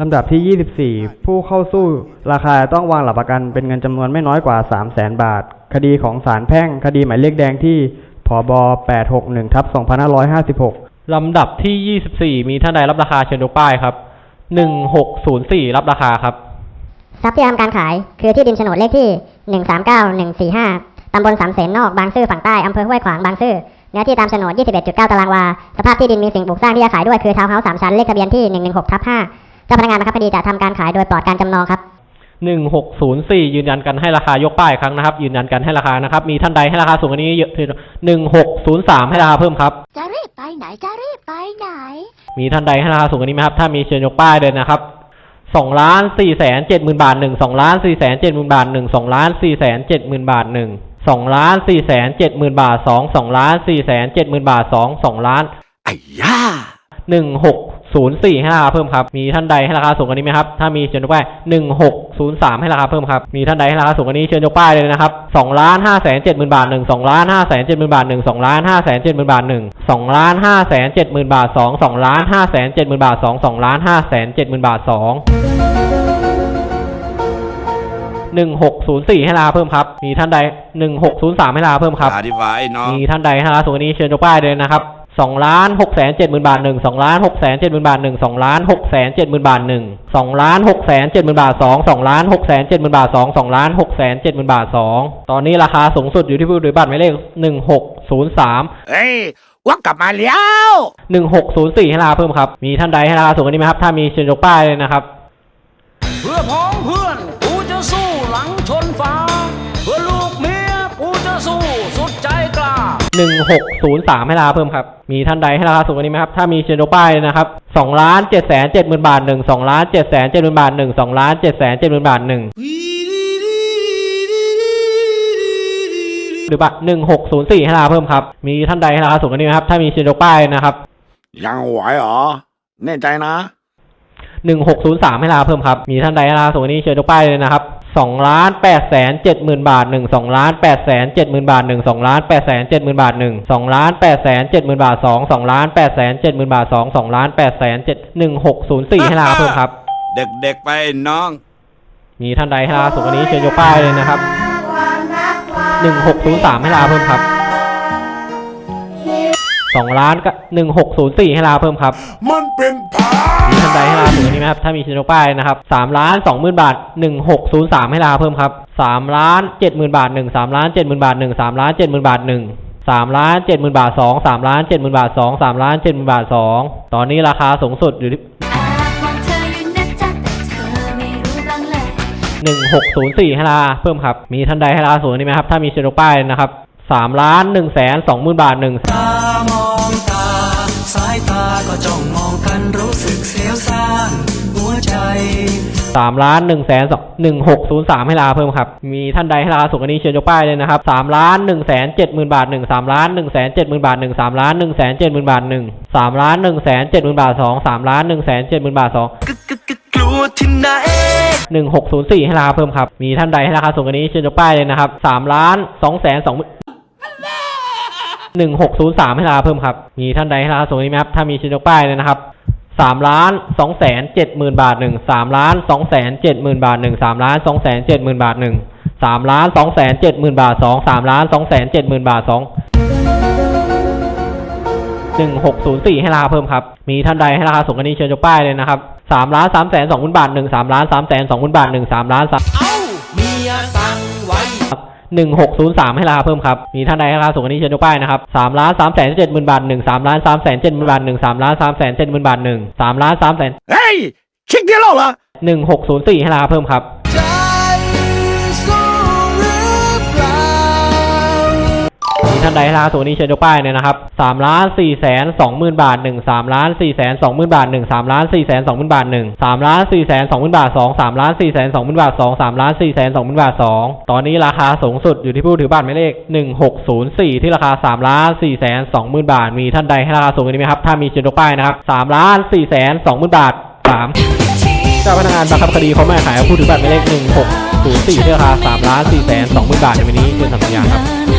ลำดับที่ 24 ผู้เข้าสู้ราคาต้องวางหลักประกันเป็นเงินจำนวนไม่น้อยกว่า 3 0 0แสนบาท คดีของศาลแพ่ง คดีหมายเลขแดงที่ผบ861ทับ2556 ลำดับที่ 24 มีท่านใดรับราคาเชิญยกป้ายครับ 1604 รับราคาครับ ทรัพย์ที่ทำการขายคือที่ดินโฉนดเลขที่ 139145 ตำบลสามเสนนอกบางซื่อฝั่งใต้อำเภอห้วยขวางบางซื่อเนื้อที่ตามโฉนด 21.9 ตารางวา สภาพที่ดินมีสิ่งปลูกสร้างที่จะขายด้วยคือทาวน์เฮาส์สามชั้น เลขทะเบียนที่ 116ทับ5 เจ้าพนักงานบังคับคดีจะทำการขายโดยปลอดการจำนองครับ 1604 ยืนยันกันให้ราคายกป้ายอีกครั้งนะครับ ยืนยันกันให้ราคานะครับ มีท่านใดให้ราคาสูงกว่านี้เยอะคือ1603 ให้ราคาเพิ่มครับ จะรีบไปไหนจะรีบไปไหน มีท่านใดให้ราคาสูงกว่านี้ไหมครับ ถ้ามีเชิญยกป้ายเลยนะครับสองล้านสี่แสนเจ็ดหมื่นบาทหนึ่งสองล้านสี่แสนเจ็ดหมื่นบาทหนึ่งสองล้านสี่แสนเจ็ดหมื่นบาทหนึ่งสองล้านสี่แสนเจ็ดหมื่นบาทสองสองล้านสี่แสนเจ็ดหมื่นบาทสองสองล้านไอ้ย่าหนึ่งหก ศูนย์สี่ให้ราคาเพิ่มครับ มีท่านใดให้ราคาสูงกว่านี้ไหมครับ ถ้ามีเชิญยกป้ายหนึ่งหกศูนย์สามให้ราคาเพิ่มครับ มีท่านใดให้ราคาสูงกว่านี้เชิญยกป้ายเลยนะครับสองล้านห้าแสนเจ็ดหมื่นบาทหนึ่งสองล้านห้าแสนเจ็ดหมื่นบาทหนึ่งสองล้านห้าแสนเจ็ดหมื่นบาทหนึ่งสองล้านห้าแสนเจ็ดหมื่นบาทสองสองล้านห้าแสนเจ็ดหมื่นบาทสองสองล้านห้าแสนเจ็ดหมื่นบาทสองหนึ่งหกศูนย์สี่ให้ราคาเพิ่มครับ มีท่านใดหนึ่งหกศูนย์สามให้ราคาเพิ่มครับ อธิบายน้อง มีท่านใดให้ราคาสูงกว่านี้เชิญยกป้ายเลยนะครับ สองล้านหกแสนเจ็ดหมื่นบาทหนึ่งสองล้านหกแสนเจ็ดหมื่นบาทหนึ่งสองล้านหกแสนเจ็ดหมื่นบาทหนึ่งสองล้านหกแสนเจ็ดหมื่นบาทสองสองล้านหกแสนเจ็ดหมื่นบาทสองสองล้านหกแสนเจ็ดหมื่นบาทสองตอนนี้ราคาสูงสุดอยู่ที่ผู้ถือบัตรหมายเลขหนึ่งหกศูนย์สามเอ้ยว่ากลับมาแล้วหนึ่งหกศูนย์สี่ให้ราคาเพิ่มครับ มีท่านใดให้ราคาสูงกว่านี้ไหมครับ ถ้ามีเชิญยกป้ายเลยนะครับ เพื่อพ้อ 1603 ให้ราคาเพิ่มครับ มีท่านใดให้ราคาสูงกว่านี้ไหมครับ ถ้ามีเชนโดป้ายนะครับสองล้านเจ็ดแสนเจ็ดหมื่นบาทหนึ่งสองล้านเจ็ดแสนเจ็ดหมื่นบาทหนึ่งสองล้านเจ็ดแสนเจ็ดหมื่นบาทหนึ่งหรือบัตรหนึ่งหกศูนย์สี่ให้ราคาเพิ่มครับ มีท่านใดให้ราคาสูงกว่านี้ไหมครับ ถ้ามีเชนโดป้ายนะครับ ยังไหวเหรอ แน่ใจนะ 1603 ให้ราคาเพิ่มครับ มีท่านใดให้ราคาสูงกว่านี้เชนโดป้ายเลยนะครับ สองล้านแปดแสนเจ็ดหมื่นบาทหนึ่งสองล้านแปดแสนเจ็ดหมื่นบาทหนึ่งสองล้านแปดแสนเจ็ดหมื่นบาทหนึ่งสองล้านแปดแสนเจ็ดหมื่นบาทสองสองล้านแปดแสนเจ็ดหมื่นบาทสองสองล้านแปดแสนเจ็ดหนึ่งหกศูนย์สี่ให้ราคาเพิ่มครับ เด็กๆไปน้อง มีท่านใดให้ราคาสูงกว่านี้เชิญยกป้ายเลยนะครับหนึ่งหกศูนย์สามให้ราคาเพิ่มครับ สองล้านก็หนึ่งหกศูนย์สี่ให้ราคาเพิ่มครับ มันเป็นผามีท่านใดให้ราคาสูงกว่านี้ไหมครับ ถ้ามีเชิญยกป้ายนะครับสามล้านสองหมื่นบาทหนึ่งหกศูนย์สามให้ราคาเพิ่มครับสามล้านเจ็ดหมื่นบาทหนึ่งสามล้านเจ็ดหมื่นบาทหนึ่งสามล้านเจ็ดหมื่นบาทหนึ่งสามล้านเจ็ดหมื่นบาทสองสามล้านเจ็ดหมื่นบาทสองสามล้านเจ็ดหมื่นบาทสองตอนนี้ราคาสูงสุดอยู่ที่แอบมองเธออยู่นะจ๊ะแต่เธอไม่รู้บ้างเลยหนึ่งหกศูนย์สี่ให้ราคาเพิ่มครับ มีท่านใดให้ราคาสูงกว่านี้ไหมครับ ถ้ามีเชนโดป้ายนะครับสามล้านหนึ่งแสนสองหมื่นบาทหนึ่งตามองตาสายตาก็จ้องมองกันรู้สึกเสียวซ่านหัวใจสามล้านหนึ่งแสนสองหนึ่งหกศูนย์สามให้ราเพิ่มครับ มีท่านใดให้ราคาสูงกว่านี้เชิญยกป้ายเลยนะครับสามล้านหนึ่งแสนเจ็ดหมื่นบาทหนึ่งสามล้านหนึ่งแสนเจ็ดหมื่นบาทหนึ่งสามล้านหนึ่งแสนเจ็ดหมื่นบาทหนึ่งสามล้านหนึ่งแสนเจ็ดหมื่นบาทสองสามล้านหนึ่งแสนเจ็ดหมื่นบาทสองกลัวที่ไหนหนึ่งหกศูนย์สี่ให้ราคาเพิ่มครับ มีท่านใดให้ราคาสูงกว่านี้เชิญยกป้ายเลยนะครับสามล้านสองแสนสอง หนึ่งหกศูนย์สามให้ราคาเพิ่มครับ มีท่านใดให้ราคาสูงกว่านี้ไหมครับ ถ้ามีเชิญยกป้ายเลยนะครับสามล้านสองแสนเจ็ดหมื่นบาทหนึ่งสามล้านสองแสนเจ็ดหมื่นบาทหนึ่งสามล้านสองแสนเจ็ดหมื่นบาทหนึ่งสามล้านสองแสนเจ็ดหมื่นบาทสองสามล้านสองแสนเจ็ดหมื่นบาทสองหนึ่งหกศูนย์สี่ให้ราคาเพิ่มครับ มีท่านใดให้ราคาสูงกว่านี้เชิญยกป้ายเลยนะครับสามล้านสามแสนสองหมื่นบาทหนึ่งสามล้านสามแสนสองหมื่นบาทหนึ่งสามล้านสามเอ้ามียา มให้ราคาเพิ่มครับ มีท่านใดให้ราคาสูงกว่านี้เชิญยกป้ายนะครับสามล้านสามแสนเจ็ดหมื่นบาทหนึ่งสามล้านสามแสนเจ็ดหมื่นบาทหนึ่งสามล้านสามแสนเจ็ดหมื่นบาทหนึ่งสามล้านสามแสนเฮ้ยคิดเดียวเหรอหนึ่งหกศูนย์สี่ให้ราคาเพิ่มครับ ท่านใดราคาสูงนี้เชิญยกป้ายเนี่ยนะครับสามล้านสี่แสนสองหมื่นบาทหนึ่งสามล้านสี่แสนสองหมื่นบาทหนึ่งสามล้านสี่แสนสองหมื่นบาทหนึ่งสามล้านสี่แสนสองหมื่นบาทสองสามล้านสี่แสนสองหมื่นบาทสองสามล้านสี่แสนสองหมื่นบาทสองตอนนี้ราคาสูงสุดอยู่ที่ผู้ถือบัตรหมายเลขหนึ่งหกศูนย์สี่ที่ราคาสามล้านสี่แสนสองหมื่นบาท มีท่านใดให้ราคาสูงกว่านี้ไหมครับ ถ้ามีเชิญยกป้ายนะครับสามล้านสี่แสนสองหมื่นบาทสามเจ้าพนักงานบังคับคดีเขาไม่ขายผู้ถือบัตรหมายเลขหนึ่งหกศูนย์สี่ที่ราคาสามล้านสี่แสนสองหมื่นบาทในวันนี้เชิญทำสัญญาครับ